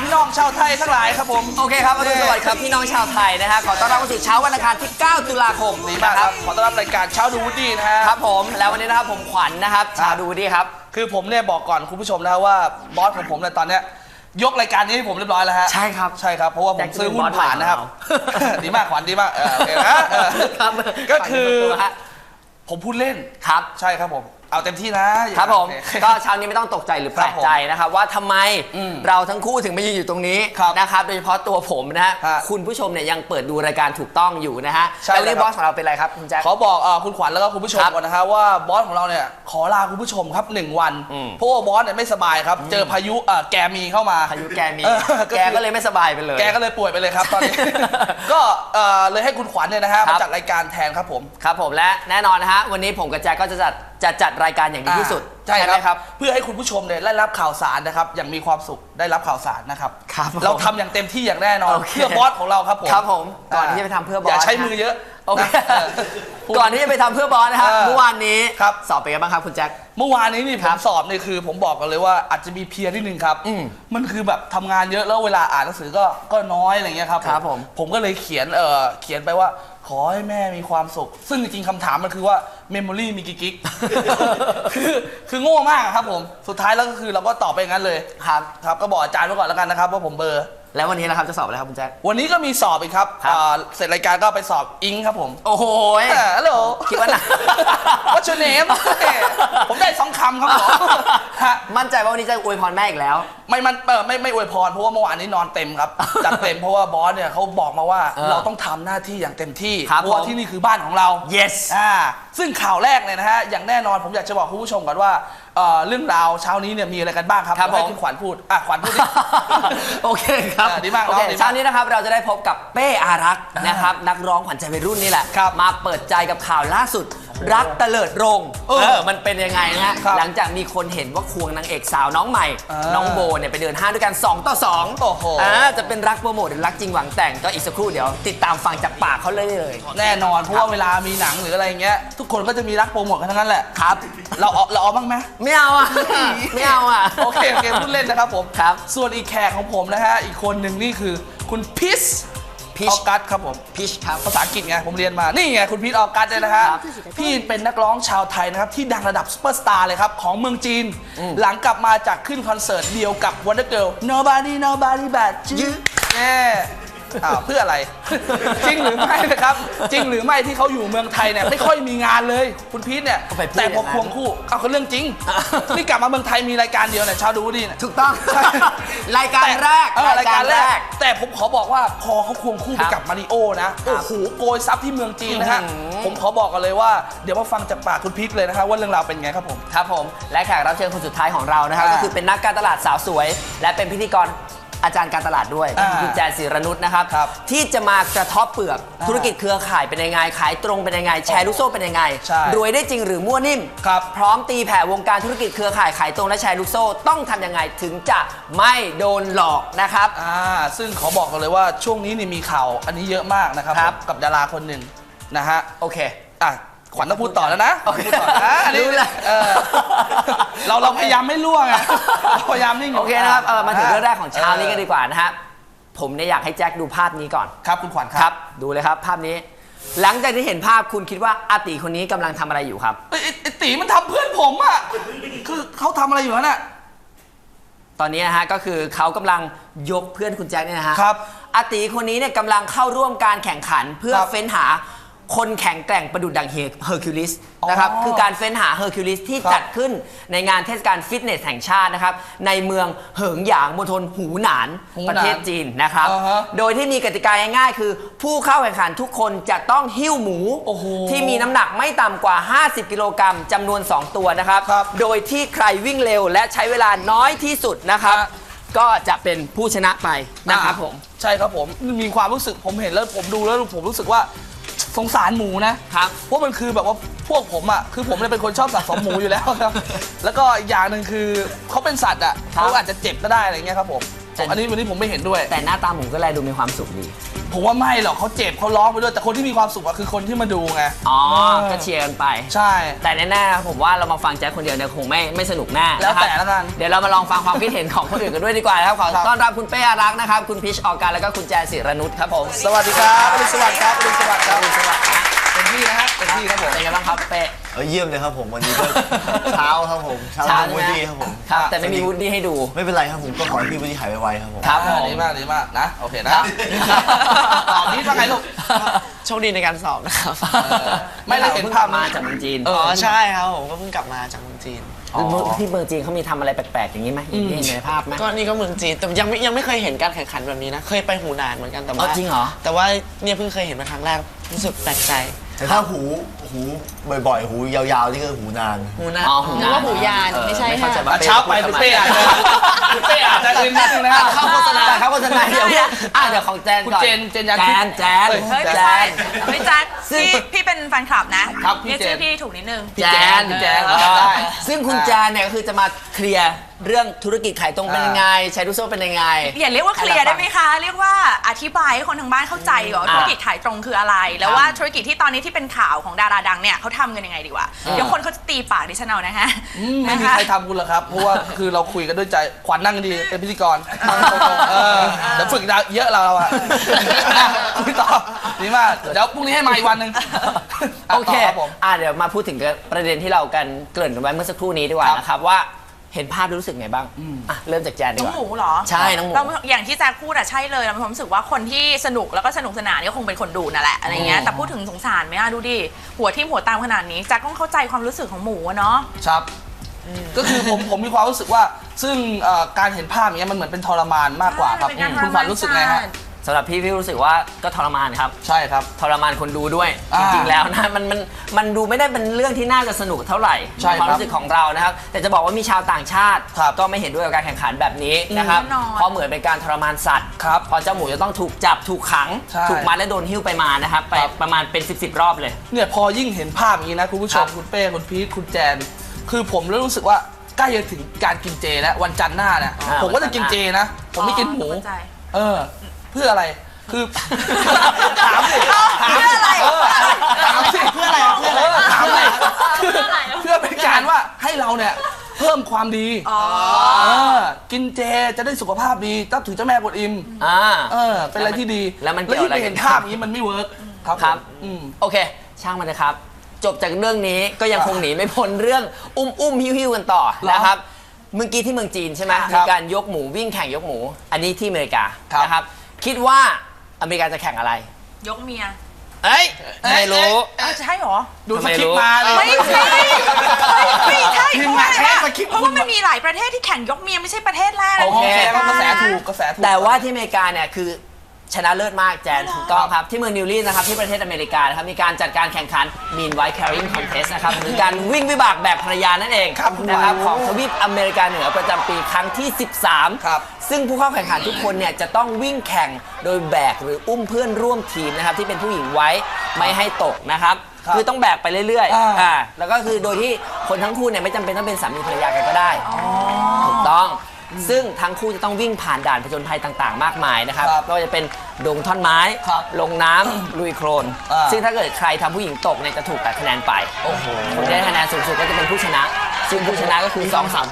พ่อแม่พี่น้องชาวไทยทั้งหลายครับผม โอเคครับอรุณสวัสดิ์ครับพี่น้องชาวไทยนะฮะขอต้อนรับเข้าสู่เช้าวันอังคารที่ 9 ตุลาคมดีมากนะคครัรับบขอต้อนรับรายการเช้าดูวูดดี้นะฮะครับผมแล้ววันนี้นะครับผมขวัญนะครับชาวดูดีครับคือผมเนี่ยบอกก่อนคุณผู้ชมนะว่าบอสของผมเนี่ยตอนเนี้ยยกรายการนี้ให้ผมเรียบร้อยแล้วฮะใช่ครับใช่ครับเพราะว่าผมซื้อหุ้นผ่านนะครับแจ็คจะเป็นบอสใหม่ของเราดีมากขวัญดีมากเออโอเคนะเออครับก็คือขวัญเป็นตัวฮะผมพูดเล่นครับใช่ครับผม เอาเต็มที่นะครับผมโอเคก็เช้านี้ไม่ต้องตกใจหรือแปลกใจนะครับ ว่าทำไมอืมเราทั้งคู่ถึงมายืนอยู่ตรงนี้ครับนะครับ โดยเฉพาะตัวผมนะฮะฮะคุณผู้ชมเนี่ยยังเปิดดูรายการถูกต้องอยู่นะฮะใช่แล้ววันนี้แล้วบครับอสของเราเป็นอะไรครับคุณแจ็คขอบอกเอ่อคุณขวัญแล้วก็คุณผู้ชมครับก่อนนะฮะว่าบอสของเราเนี่ยขอลาคุณผู้ชมครับหนึ่งวันอืมเพราะว่าบอสเนี่ยไม่สบายครับ เจอพายุเอ่อแกมีเข้ามาพายุแกมีเออแกก็เลยไม่สบายไปเลย แกก็เลยป่วยไปเลยครับตอนนี้ก็เอ่อเลยให้คุณขวัญเนี่ยนะฮะครัมาบจัดรายการแทนครับผมครับผมและแน่นอนนะฮะวันนี้ผมกับแจ็คก็จะจัด จะจัดรายการอย่างดีที่สุดใช่ไหมครับ เพื่อให้คุณผู้ชมเนี่ยได้รับข่าวสารนะครับ อย่างมีความสุขได้รับข่าวสารนะครับครับผมเราทำอย่างเต็มที่อย่างแน่นอนโอเคเพื่อบอสของเราครับผมครับผมก่อนที่จะไปทำเพื่อบอสอย่าใช้นะมือเยอะโอเคนะเออพูดก่อนที่จะไปทำเพื่อบอสนะครับเออเมื่อวานนี้ครับสอบเป็นไงบ้างครับคุณแจ็คเมื่อวานนี้นี่ผครัมบสอบเนี่ยคือ ผมบอกกันเลยว่าอาจจะมีเพลียนิดนึงครับอืมมันคือแบบทำงานเยอะแล้วเวลาอ่านหนังสือก็ก็น้อยอะไรเงี้ยครับครับผมผมก็เลยเขียนเอ่อเขียนไปว่า ขอให้แม่มีความสุข ซึ่งจริงๆคำถามมันคือว่าเมมโมรีมีกี่กิก คือคือโง่มากอะครับผม สุดท้ายแล้วก็คือเราก็ตอบไปอย่างนั้นเลย ครับ ครับก็บอกอาจารย์ไว้ก่อนแล้วกันนะครับว่าผมเบอร์ แล้ววันนี้นะครับจะสอบอะไรครับคุณแจ็ค วันนี้ก็มีสอบอีกครับครับ อ่าเสร็จรายการก็ไปสอบอิงครับผมโอ้โหยฮัลโหลคิดว่าหนัก What's your name ผมได้สองคำครับผมฮะมั่นใจว่าวันนี้จะอวยพรแม่อีกแล้ว ไม่มันเออไม่ไม่อวยพรเพราะว่าเมื่อวานนี้นอนเต็มครับ จัดเต็มเพราะว่าบอสเนี่ยเขาบอกมาว่าเออเราต้องทำหน้าที่อย่างเต็มที่ครับเพราะว่าผม ที่นี่คือบ้านของเรา yes อ่าซึ่งข่าวแรกเนี่ยนะฮะ อย่างแน่นอนผมอยากจะบอกคุณผู้ชมก่อนว่า เอ่อเรื่องราวเช้านี้เนี่ยมีอะไรกันบ้างครับครับเดี๋ยวให้ผมคุณขวัญพูดอะขวัญพูดดิ โอเคครับเออดีมากโอเคน้องดีมากเช้านี้นะครับเราจะได้พบกับเป้อารักษ์นะครับนักร้องขวัญใจวัยรุ่นนี่แหละ ครับมาเปิดใจกับข่าวล่าสุด รักเตลิดรงเออเออมันเป็นยังไงนะฮะครับหลังจากมีคนเห็นว่าควงนางเอกสาวน้องใหม่ อ่าน้องโบเนี่ยไปเดินห้างด้วยกัน 2 ต่อ2โอ้โห อ่าจะเป็นรักโปรโมทหรือรักจริงหวังแต่งก็อีกสักครู่เดี๋ยว ติดตามฟังจากปากเขาเลยเลย แน่นอนเพราะว่าเวลามีหนังหรืออะไรเงี้ยทุกคนก็จะมีรักโปรโมทกันทั้งนั้นแหละครับ เราเอาเราเอาบ้างไหม ไม่เอาอะ ไม่เอาอะ โอเคโอเคพูดเล่นนะครับผม ครับ ส่วนอีกแขกของผมนะฮะ อีกคนหนึ่งนี่คือคุณพิส Peach ออกัสครับผมพิชครับภาษาอังกฤษไงผมเรียนมา นี่ไงคุณพีทออกัสเนี่ยนะฮะครับพี่เป็นนักร้องชาวไทยนะครับที่ดังระดับซุปเปอร์สตาร์เลยครับของเมืองจีน หลังกลับมาจากขึ้นคอนเสิร์ตเดียวกับ Wonder Girl Nobody Nobody But You แน่ อ้าวเพื่ออะไร จริงหรือไม่นะครับ จริงหรือไม่ที่เขาอยู่เมืองไทยเนี่ยไม่ค่อยมีงานเลย คุณพีทเนี่ยไปพูดแต่พออย่างนั้น ควงคู่เอาเขาเรื่องจริงนี่กลับมาเมืองไทยมีรายการเดียวเนี่ยชาวดูดีเนี่ย ถูกต้อง ใช่ รายการแรก เออรายการแรก แต่ผมขอบอกว่าพอเขาควงคู่ไปครับกับมาริโอนะครัโอ้บโหโกยซับที่เมืองจีนนะฮะอื้อหือ ผมขอบอกกันเลยว่า เดี๋ยวมาฟังจากปากคุณพีทเลยนะครับว่าเรื่องราวเป็นไงครับผม ครับผม และแขกรับเชิญคนสุดท้ายของเรานะครับ อ่าก็คือเป็นนักการตลาดสาวสวย และเป็นพิธีกร อาจารย์การตลาดด้วยอ่าคุณแจนศิรนุชนะครับ ครับที่จะมากระเทบเปลือกอ่าธุรกิจเครือข่ายเป็นยังไงขายตรงเป็นยังไง แชร์ลูกโซ่เป็นยังไง ใช่รวยได้จริงหรือมั่วนิ่ม ครับ พร้อมตีแผ่วงการธุรกิจเครือข่ายขายตรงและแชร์ลูกโซ่ต้องทำยังไงถึงจะไม่โดนหลอกนะครับ อ่าซึ่งขอบอกกันเลยว่าช่วงนี้นี่มีข่าวอันนี้เยอะมากนะครับครับ กับดาราคนหนึ่งนะฮะโอเค อะ ขวัญต้องพูดต่อแล้วนะโอเคพูดต่อนะอันนี้รู้แล้วเออเราเราพยายามไม่ล่วงไงเราพยายามนิ่งยู่โอเคนะครับเออมาถึงเรื่องแรกของเช้านี้กันดีกว่านะฮะผมเนี่ยอยากให้แจ็คดูภาพนี้ก่อน ครับคุณขวัญคครัรับ บ ดูเลยครับภาพนี้ หลังจากที่เห็นภาพคุณคิดว่าอาติคนนี้กำลังทำอะไรอยู่ครับ ไอ้ไอ้ไอ้ตีมันทำเพื่อนผมอะ คือเขาทำอะไรอยู่นั่นน่ะ ตอนนี้นะฮะก็คือเขากำลังยกเพื่อนคุณแจ็คเนี่ยนะฮะครับอาติคนนี้เนี่ยกำลังเข้าร่วมการแข่งขันเพื่อครับ เฟ้นหา คนแข็งแกร่งประดุดดังเฮอร์คิวลิสนะครับอ๋อคือการเฟ้นหาเฮอร์คิวลิสที่ครับจัดขึ้นในงานเทศกาลฟิตเนสแห่งชาตินะครับในเมืองเหิงหยางมณฑลหูหนานหูหนานประเทศจีนนะครับอ่าฮะโดยที่มีกติกาง่ายๆ คือผู้เข้าแข่งขันทุกคนจะต้องหิ้วหมูโอ้โหที่มีน้ำหนักไม่ต่ำกว่า 50 กิโลกรัมจำนวน 2 ตัวนะครับครับโดยที่ใครวิ่งเร็วและใช้เวลาน้อยที่สุดนะครับฮะก็จะเป็นผู้ชนะไปนะครับผม ใช่ครับผมมีความรู้สึกผมเห็นแล้วผมดูแล้วผมรู้สึกว่า สงสารหมูนะครับเพราะมันคือแบบว่าพวกผมอะคือผมเนี่ยเป็นคนชอบสะสมหมูอยู่แล้วครับ แล้วก็อีกอย่างหนึ่งคือเขาเป็นสัตว์อะครับเขาอาจจะเจ็บก็ได้อะไรเงี้ยครับผม แต่อันนี้วันนี้ผมไม่เห็นด้วย แต่หน้าตาหมูก็แลดูมีความสุขดี ผมว่าไม่หรอกเขาเจ็บเขาร้องไปด้วยแต่คนที่มีความสุขอะคือคนที่มาดูไงอ๋อเออก็เชียร์กันไป ใช่ แต่แน่ๆผมว่าเรามาฟังแจ็คคนเดียวเนี่ยคงไม่ไม่สนุกแน่แล้วนะครับแต่ละกันเดี๋ยวเรามาลองฟังความคิดเห็นของคนอื่นกันด้วยดีกว่านะครับขอครับต้อนรับคุณเป้อารักษ์นะครับ คุณพิชออกการแล้วก็คุณแจนศิรนุชครับผมสวัสดีครับอรุณสวัสดิ์ครับอรุณสวัสดิ์ครับ สวัสดีครับเป็นที่นะฮะเป็นที่ครับผมเป็นไงบ้างครับเป้เออเยี่ยมเลยครับผมวันนี้ก็ เช้าครับผมเช้าเช้าทางใช่ไหม วูดดี้ครับผมครับ แต่ไม่มีวูดดี้ให้ดู ไม่เป็นไรครับผมก็ขอให้พี่วูดดี้หายไวๆครับผม ครับผอ่ามดีมากดีมากนะโอเคนะครับ ตอบนี้ว่าไงลูก โชคดีในการสอบนะครับไม่ได้เห็นภาพมาจากเมืองจีนเออ๋ออ ใช่ครับผมก็เพิ่งกลับมาจากเมืองจีน ที่เมืองจีนเขามีทำอะไรแปลกๆอย่างนี้ไหมอย่างที่เห็นในภาพไหม ก็นี่ก็เมืองจีนแต่ยังไม่ยังไม่เคยเห็นการแข่งขันแบบนี้นะ เคยไปหูหนานเหมือนกันแต่อ๋ว่าอจริงเหรอ แต่ว่าเนี่ยเพิ่งเคยเห็นเป็นครั้งแรกรู้สึกแปลกใจแต่ ถ้าหูหูบ่อยๆ หูยาวๆ นี่คือหูนานหูหนานอ๋อหูนึกว่าหูยานเออไม่ใช่ไม่เข้าใจค่ะว่าอะเช้าไปคุณเป้อาจจะคุณเป้อาจจะอื่นนิดนึงนะฮะเข้าโฆษณาเข้าโฆษณาเดี๋ยวพี่อะเดี๋ยวของแจนคุณก่อนเจนเจนยาแจทิพนย์แจนเฮ้ย เฮ้ยแจไม่ใช่น ไม่แจ็คซึ่ง พี่พี่เป็นแฟนคลับนะครับพี่เรียกชื่อเจน พี่ถูกนิดนึง แจนแจนเออได้ ซึ่งคุณแจนเนี่ยก็คือจะมาเคลียร์ เรื่องธุรกิจขายตรงเป็นยังไง ใช้ดูโซ่เป็นยังไง อย่าเรียกว่าเคลียร์ได้ไหมคะ เรียกว่าอธิบายให้คนทางบ้านเข้าใจดีกว่าว่าอ่าธุรกิจขายตรงคืออะไร แล้วว่าธุรกิจที่ตอนนี้ที่เป็นข่าวของดาราดังเนี่ยเขาทำกันยังไงดีกว่าเดี๋ยวคนเขาจะตีปากดิฉันเอานะฮะอืมไม่มีนะคะใครทำคุณหรอกครับ เพราะว่าคือเราคุยกันด้วยใจ ขวัญนั่งดีเป็นพิธีกรเออเดี๋ยวฝึกเยอะเราอะอะคุยต่อดีมากเดี๋ยวพรุ่งนี้ให้มาอีกวันหนึ่งโอเค ต่ครับผม อะเดี๋ยวมาพูดถึงประเด็นที่เรากันเกริ่นกันไว้เมื่อสักครู่นี้ดีกว่าครับนะครับว่า เห็นภาพแล้วรู้สึกไงบ้างอะเริ่มจากแจนดีน้กองว่า หมูเหรอใช่น้องหมูเราอย่างที่แจ็คพูดอะใช่เลยเรามีความรู้สึกว่าคนที่สนุกแล้วก็สนุกสนานก็คงเป็นคนดูนั่นแหละอะไรเงี้ยแต่พูดถึงสงสารไหมอะดูดิหัวทิ่มหัวตามขนาดนี้แจ็คต้องเข้าใจความรู้สึกของหมูอะเนาะ ครับก็คือผมผมมีความรู้สึกว่า ซึ่งเอ่อการเห็นภาพอย่างเงี้ยมันเหมือนเป็นทรมานมากกว่าครับเป็นการคุณขวัญรู้สึกไงฮะ สำหรับพี่พี่รู้สึกว่าก็ทรมานครับใช่ครับ ทรมานคนดูด้วย อ่าจริงๆแล้วนะมันมันมันดูไม่ได้เป็นเรื่องที่น่าจะสนุกเท่าไหร่ใช่ครับความรู้สึกของเรานะครับ แต่จะบอกว่ามีชาวต่างชาติ ครับก็ไม่เห็นด้วยกับการแข่งขันแบบนี้นะครับแน่นอน เพราะเหมือนเป็นการทรมานสัตว์ครับเพอเจ้าหมูจะต้องถูกจับถูกขัง ใช่ถูกมัดและโดนหิ้วไปมานะครับไปครับ ประมาณเป็น 10บสรอบเลย เนี่ยพอยิ่งเห็นภาพอย่างนี้นะคุณผู้ชครัมบคุณเป้คุณพีทคุณแจน คือผมเริ่มรู้สึกว่าใกล้จะถึงการกินเจแล้ววันจันทร์หน้าเนี่ยอ่า ผมก็จะกินเจนะ ผมไม่กินหมู เข้าใจ เออ เพื่ออะไร คือ ถามสิถามเพื่ออะไรเออถามสิเพื่ออะไรเพื่ออะไรถามสิคือเพื่อเป็นการว่าให้เราเนี่ยเพิ่มความดีอ๋อเออกินเจจะได้สุขภาพดีตั้งถึงเจ้าแม่กวนอิมอ่า เออ เป็นอะไรที่ดีแล้วมันเกี่ยวยิ่งอะไรไปเห็นกันภาพอย่างนี้มันไม่เวิร์กครับครับ ผมอืม โอเค ช่างมันนะครับ จบจากเรื่องนี้ก็ยังคงหนีไม่พ้นเรื่องอุ้มอุ้มหิ้วหิ้วกันต่อเหรอนะครับ เมื่อกี้ที่เมืองจีนใช่ไหมครับมีการยกหมูวิ่งแข่งยกหมู อันนี้ที่อเมริกาครับ นะครับ คิดว่าอเมริกาจะแข่งอะไร ยกเมียเอ้ยไม่รู้ อ้าวใช่เหรอ ดูสไม่คริปรู้ต์มาเลย ไม่ใช่ไม่ใช่ทีเพมราะงาว่านอะไรแค่ปะสคริปต์เพราะว่ามันมีหลายประเทศที่แข่งยกเมียไม่ใช่ประเทศแรกนะโอเค ที่ก็กระแสนะถูกกระแสถูกแต่ว่าที่อเมริกาเนี่ยคือชนะเลิศมากแจนถูกต้องครับ ที่เมืองนิวลีสนะครับที่ประเทศอเมริกานะครับมีการจัดการแข่งขัน Mean White Carrying Contest นะครับหรือการวิ่งวิบากแบบภรรยานั่นเองครับนะครับของทวีปอเมริกาเหนือประจำปีครั้งที่ 13 ครับ ซึ่งผู้เข้าแข่งขันทุกคนเนี่ยจะต้องวิ่งแข่งโดยแบกหรืออุ้มเพื่อนร่วมทีมนะครับที่เป็นผู้หญิงไว้ไม่ให้ตกนะครับ ครับคือต้องแบกไปเรื่อยอ่า ๆอ่าแล้วก็คือโดยที่คนทั้งคู่เนี่ยไม่จำเป็นต้องเป็นสามีภรรยากันก็ได้ ถูกต้อง ซึ่งทั้งคู่จะต้องวิ่งผ่านด่านผจญภัยต่างๆ มากมายนะครับครับก็จะเป็นดงท่อนไม้ ครับลงน้ำ ลุยโคลนอ่า ซึ่งถ้าเกิดใครทำผู้หญิงตกเนี่ยจะถูกตัดคะแนนไป โอ้โห คนที่ได้คะแนนสูงสุดก็จะเป็นผู้ชนะ ซึ่งผู้ชนะก็คือ2องสาม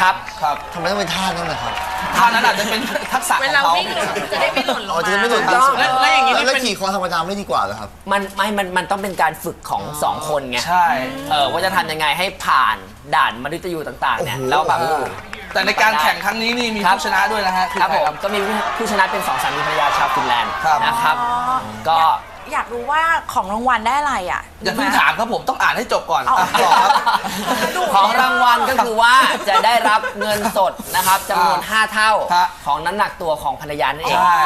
ครับ ครับทำไมต้องเป็นท่านั้นนะครับ ท่านั้นอาจจะเป็นทักษะขเวองลาเขา วิ่งจะได้ไม่หล่นลงอ๋อมาจะได้ไม่หล่นถูกต้องแล้วแล้วอย่างนี้แล้วนี่เป็น ขี่คอธรรมดาไม่ดีกว่าเหรอครับ มันไม่ มัน มันต้องเป็นการฝึกของสองคนไง ใช่ เออว่าจะทำยังไงให้ผ่านด่านมนุษย์ยูต่างๆเนี่ยโอ้โห แล้วแบบ แต่ในการแข่งครั้งนี้นี่มีครับ ผู้ชนะด้วยนะฮะอครับใผมก็มีผู้ชนะเป็นสองสามีภรรยาชาวฟินแลนด์ครับ นะครับ ก็ อยากรู้ว่าของรางวัลได้อะไรอะอย่าเพิ่งถามครับผมต้องอ่านให้จบก่อนเอาอะต่อครับ ของรางวัลก็คือว่าจะได้รับเงินสดนะครับจำนวนอ่า5เท่าฮะ ของน้ำหนักตัวของภรรยานั่นเอง ใช่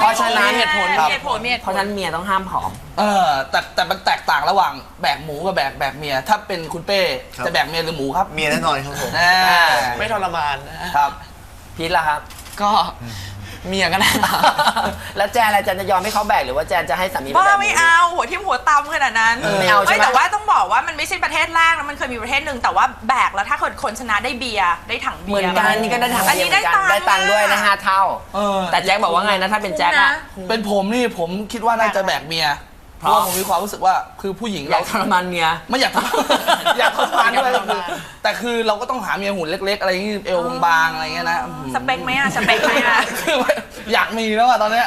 เพราะฉะนั้นมีเหตุผลครับ มีเหตุผลมีเหตุเพผลราะฉะนั้นเมียต้องห้ามผอม เออแต่แต่มันแตกต่างระหว่างแบกหมูกับแบกแบกเมีย ถ้าเป็นคุณเป้ครับ จะแบกเมียหรือหมูครับเมียแน่นอนครับผม แน่ไม่ทรมานนะครับ พีทล่ะครับ ก็ เมียก็ได้ แล้วแจนอะไรแจนจะยอมให้เขาแบกหรือว่าแจนจะให้สามีบ้าแบกไม่เอา หัวทิ่มหัวตำขนาดนั้นไม่เอาใช่ไหม แต่ว่าต้องบอกว่ามันไม่ใช่ประเทศแรกนะมันเคยมีประเทศหนึ่งแต่ว่าแบกแล้วถ้าคนคนชนะได้เบียร์ได้ถังเหมืเบีอยนร์ กันนี่ก็ได้ถังอันเบียนี้ร์เหมืได้อนกันตังค์ได้ตังค์ด้วยนะห้าเท่า เออ แต่แจ็คบอกว่าไงนะถ้าเป็นแจ็คอะ เป็นผมนี่ผมคิดว่าน่าจะแบกเมีย เพเพราะ ราะว่าผมมีความรู้สึกว่าคือผู้หญิงอยาเรากทรมานเมีย ไม่อยากทำ อยากทำงานด้วยอยากทำงาน แต่คือเราก็ต้องหาเมียหุ่นเล็ก ๆ อะไรอย่างงี้เอวบางๆอะไรเงี้ยนะ สเปคไหมอะสเปคไหมอะ คืออยากมีแล้วอะตอนเนี้ย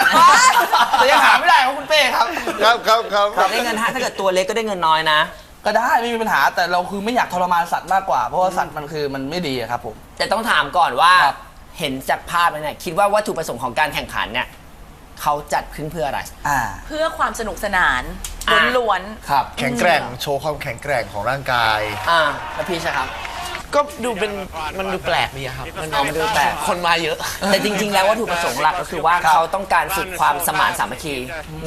แต่ยังหาไม่ได้ครับคุณเป้ครับ ครับครับครับแต่ได้เงินห้าถ้าเกิดตัวเล็กก็ได้เงินน้อยนะ ก็ได้ไม่มีปัญหาแต่เราคือไม่อยากทรมานสัตว์มากกว่า เพราะว่าสัตว์มันคือมันไม่ดีอะครับผม แต่ต้องถามก่อนว่าครับ เห็นจากภาพแล้วเนี่ยคิดว่าวัตถุประสงค์ของการแข่งขันเนี่ยเขาจัดขึ้นเพื่ออะไร อ่า เพื่อความสนุกสนานอะ ล้วนครับ แข็งแกร่งโชว์ความแข็งแกร่งของร่างกาย อ่าแล้วพี่ใช่ครับ ก็ดูเป็นมันดูแปลกดีอะครับ มันอ๋อมันดูแปลก คนมาเยอะ แต่จริง ๆ แล้ววัตถุประสงค์หลักก็คือว่าครับเขาต้องการฝึกความสมานสามัคคี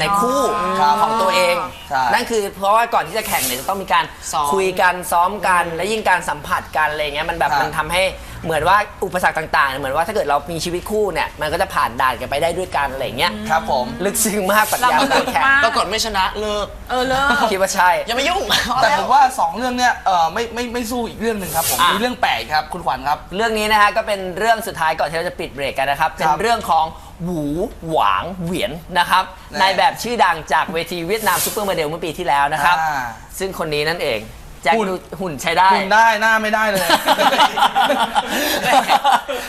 ในคู่ครับของตัวเอง ใช่ นั่นคือเพราะว่าก่อนที่จะแข่งเนี่ยจะต้องมีการซ้อมคุยกันซ้อมกัน และยิ่งการสัมผัสกันอะไรเงี้ยมันแบบครับมันทำให้ เหมือนว่าอุปสรรคต่างๆ เหมือนว่าถ้าเกิดเรามีชีวิตคู่เนี่ยมันก็จะผ่านด่านกันไปได้ด้วยกันอะไรเงี้ยครับผม ลึกซึ้งมากปรัชญาการแข่งปรากฏไม่ชนะเลิกๆเออเลิกคิดว่าใช่ อย่ามายุ่งแต่ผมว่าสองเรื่องเนี้ยเออไม่ไม่ไม่สู้อีกเรื่องหนึ่งครับผมอะ มีเรื่องแปลกครับคุณขวัญครับ เรื่องนี้นะฮะก็เป็นเรื่องสุดท้ายก่อนที่เราจะปิดเบรกกันนะครับ เป็นเรื่องของหวูหวางเหวียนนะครับแน่นายแบบชื่อดังจากเวทีเวียดนามซูเปอร์โมเดลเมื่อปีที่แล้วนะครับ อ่า ซึ่งคนนี้นั่นเอง แจ็คหุ่น ดูหุ่นใช้ได้ คุณได้หน้าไม่ได้เลย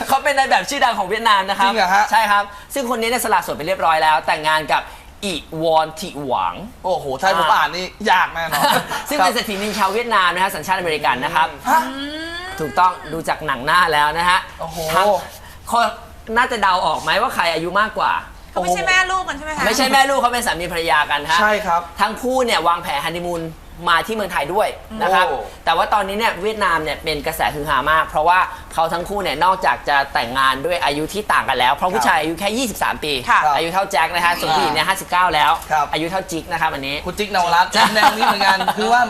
เขาเป็นนายแบบชื่อดังของเวียดนามนะครับ จริงเหรอฮะ ใช่ครับ ซึ่งคนนี้เนี่ยสละโสดไปเรียบร้อยแล้ว แต่งงานกับอีวอนทิหวัง โอ้โหถ้าให้ผมอ่านนี่ยากแน่นอนซึ่งครับเป็นเศรษฐีนินชาวเวียดนามนะฮะสัญชาติอเมริกันนะครับ ฮะ ถูกต้องดูจากหนังหน้าแล้วนะฮะโอ้โห ทั้งคนน่าจะเดาออกไหมว่าใครอายุมากกว่า เขาไม่ใช่แม่ลูกกันใช่ไหมคะ ไม่ใช่แม่ลูกเขาเป็นสามีภรรยากันฮะใช่ครับ ทั้งคู่เนี่ยวางแผนฮันนีมูน มาที่เมืองไทยด้วยนะครับ โอ้ แต่ว่าตอนนี้เนี่ยเวียดนามเนี่ยเป็นกระแสฮือฮามาก เพราะว่าเขาทั้งคู่เนี่ยนอกจากจะแต่งงานด้วยอายุที่ต่างกันแล้ว เพราะผู้ชายอายุแค่ 23 ปี ค่ะอายุเท่าแจ็คนะฮะส่วนผู้หญิงเนี่ย59 แล้ว ครับ อายุเท่าจิกนะครับอันนี้ คุณจิ๊กนวรัตน์แนวนี้เหมือนกัน คือว่า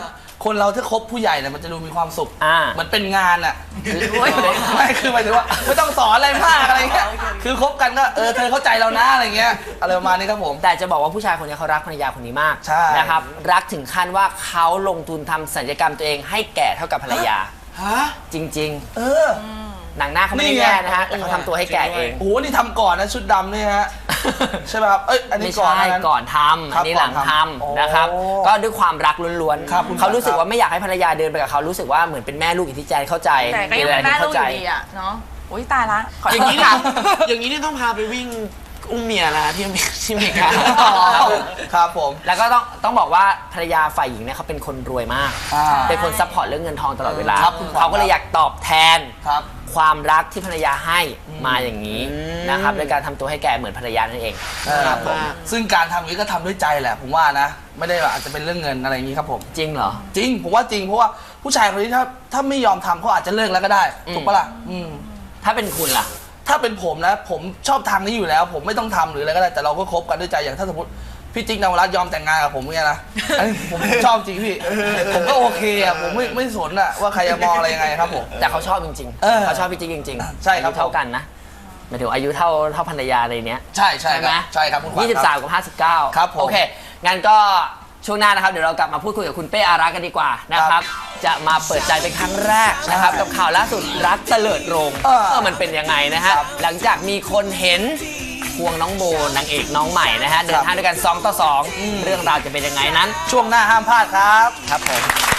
คนเราถ้าคบผู้ใหญ่เนี่ยมันจะดูมีความสุขอ่าเหมันเป็นงานอะไม่คือหมายถึงว่า ไม่ต้องสอนอะไรมากอะไรเงี้ยคือคบกันก็เออเธอเข้าใจเรานะอะไรเงี้ยอะไรประมาณนี้ครับผม แต่จะบอกว่าผู้ชายคนนี้เขารักภรรยาคนนี้มากใช่ นะครับ รักถึงขั้นว่าเขาลงทุนทำศัลยกรรมตัวเองให้แก่เท่ากับภรรยา ฮะจริงเออๆ หนังหน้าเขาไม่ได้นี่ไงแย่นะฮะแต่เขาทำตัวให้แก่เองโอ้โหนี่ทำก่อนนะชุดดำนี่ฮะใช่ไหมครับเอ้ยอันนี้ไม่ก่อนใช่นะนั้นก่อนทำครัอับนนี้หลังก่อนททำโอ้ำนะครับ ก็ด้วยความรักล้วนครับคุณเขารู้สึกครับว่าไม่อยากให้ภรรยาเดินไปกับเขารู้สึกว่าเหมือนเป็นแม่ลูกอย่างที่แจนเข้าใจแต่ก็ยังเป็นแม่ลูกอใจยู่ดีอะเนาะอุ้ยตายละขออโทย่างษนี้ค่ะอย่างนี้นี่ต้องพาไปวิ่งอุ้มเมียนะที่อเมที่อเมริกาครับผม แล้วก็ต้องต้องบอกว่าภรรยาฝ่ายหญิงเนี่ยเขาเป็นคนรวยมากอ่าเป็นคนซัพพอร์ตเรื่องเงินทองตลอดเวลาครับคุณขวัญเขาก็เลยอยากตอบแทน ครับความรักที่ภรรยาให้มาอย่างนี้นะครับโดยการทำตัวให้แก่เหมือนภรรยานั่นเองเออครับผมซึ่งการทำอย่างนี้ก็ทำด้วยใจแหละผมว่านะ ไม่ได้ว่าอาจจะเป็นเรื่องเงินอะไรอย่างนี้ครับผม จริงเหรอ จริง ผมว่าจริงเพราะว่าผู้ชายคนนี้ถ้าถ้าไม่ยอมทำเขาอาจจะเลิกแล้วก็ได้ อืม ถูกปะล่ะอืมถ้าเป็นคุณล่ะ ถ้าเป็นผมนะ ผมชอบทางนี้อยู่แล้ว ผมไม่ต้องทำหรืออะไรก็ได้แต่เราก็คบกันด้วยใจอย่างถ้าสมมติ พี่จิ๊กนวรัตน์ยอมแต่งงานกับผมเนี่ยนะอันนี้ผมชอบจริงพี่ผมก็โอเคอะผมไม่ไม่สนอะว่าใครจะมองอะไรยังไงครับผม แต่เขาชอบจริงเออเขาชอบพี่จิ๊กจริงๆใช่ครับ อายุเท่ากันนะหมายถึงอายุเท่าเท่าภรรยาอะไรเนี้ย ใช่ใช่ใช่คไหมรับใช่ครับคุณขวัญยี่สิบคสารัมบกับห้าสิบเก้าครับผม โอเค งั้นก็ช่วงหน้านะครับ เดี๋ยวเรากลับมาพูดคุยกับคุณเป้อารักษ์กันดีกว่านะครับ จะมาเปิดใจเป็นครั้งแรกนะครับ กับข่าวล่าสุดรักเตลิดโรงเออเออมันเป็นยังไงนะฮะ ครับหลังจากมีคนเห็น ควงน้องโบนางเอกน้องใหม่นะฮะเดินทางด้วยกัน 2 ต่อ 2 เรื่องราวจะเป็นยังไงนั้น ช่วงหน้าห้ามพลาดครับ ครับผม